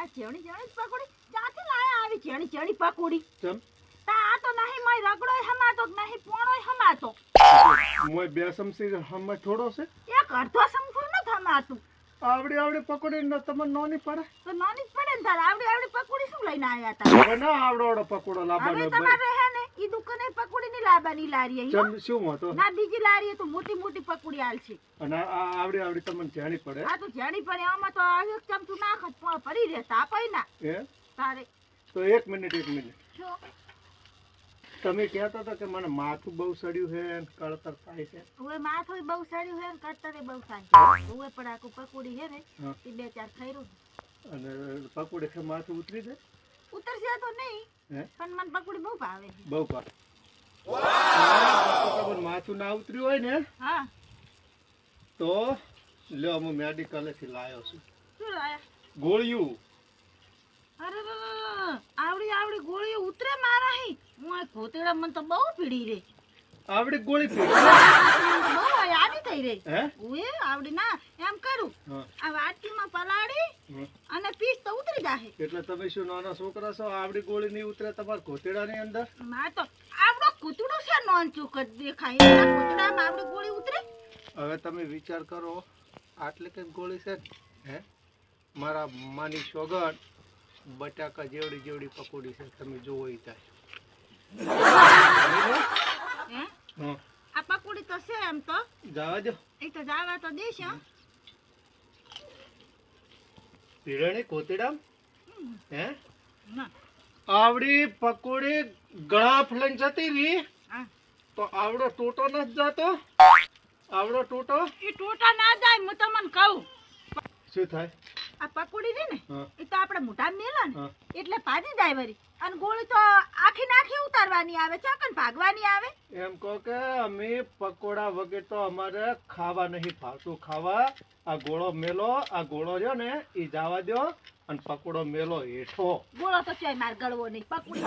આ ચેવણી ચેવણી પકોડી. ક્યાંથી લાયા આવી ચેણી ચેણી પકોડી. ચમ. તા આ તો નહીં મય રગડોય હમાતો કે નહીં પોણોય હમાતો. મોય બે સમસી હમ થોડો છે. એક અડધો સમથું ન થમાતું. આવડી આવડી પકોડી ને તમને નોની પડે? તો નોની જ પડે ને તારે. આવડી આવડી પકોડી શું લઈને આયા તા? હવે ના આવડો આવડો પકોડો હવે તમારે હે ને ઈ દુકાને પકોડી ની લાબાની લારી અહીં, ચમ શું હતો ના બીજી લારી તો મોટી મોટી પકોડી આલશે અને આ આવડી આવડી તમને જાણી પડે. આ તો જાણી પડે આમાં તો આ એક ચમચું નાખત પડી રહે તાપાય ના. હે? તારે. તો એક મિનિટ એક મિનિટ. તમે કહેતા હતા કે મને માથું બહુ સડ્યું છે અને કળતર થાય છે. હવે માથું બહુ સડ્યું હે અને કળતર બહુ સારું હવે પણ આખું પકોડી હે ને એ બે ચાર ખાઈ અને પકોડી માથું ઉતરી જાય? ઉતરશે તો નહીં. હે પણ મને પકોડી બહુ ભાવે બહુ પા માથું ના ઉતર્યું હોય ને? હા. તો લ્યો હું મેડિકલેથી લાવ્યો છું. શું લાયા? ગોળિયું. અરે. આવડી આવડી ગોળીઓ ઉતરે મારા હી. હું આ ખોતેડા મને તો બહુ પીડી રે આવડી ગોળી પી. બહુ યાદી થઈ રહી. હે? ઉએ આવડી ના એમ કરું. આ વાટકીમાં પલાળી અને જાહે એટલે તમે શું નાના છોકરા છો? આવડી ગોળી નહીં ઉતરે તમારા ઘોતેડાની અંદર? માં તો આવડો કૂતડો છે નોન ચૂક દેખાય. એના કૂતડામાં આવડી ગોળી ઉતરે? હવે તમે વિચાર કરો આટલી કઈ ગોળી છે? હે? મારા માની સોગન બટાકા જેવડી જેવડી પકોડી છે તમે જોવો ઈ થાય આ પકોડી તો છે એમ તો. જવા દો. એ તો જાવા તો દેશ હો. પીરણી કોતેડા હે? આવડી પકોડી ગળા ફલન જતી રહી. તો આવડો ટોટો નથી જતો? આવડો ટોટો? એ ટોટા ના જાય હું તમને કહું. શું થાય? આ પકોડી છે ને એ તો આપણે મોઢા મેલા ને એટલે પાડી જાય વરી અને ગોળી તો ઉતારવાની આવે ચોકન ભાગવાની આવે? એમ કહો કે અમે પકોડા વગર તો અમારે ખાવા નહીં ફાવતું. ખાવા આ ગોળો મેલો આ ગોળો રહ્યો ને એ જવા દો અને પકોડો મેલો હેઠો. ગોળો તો ચાય માર ગળવો નહીં પકોડી.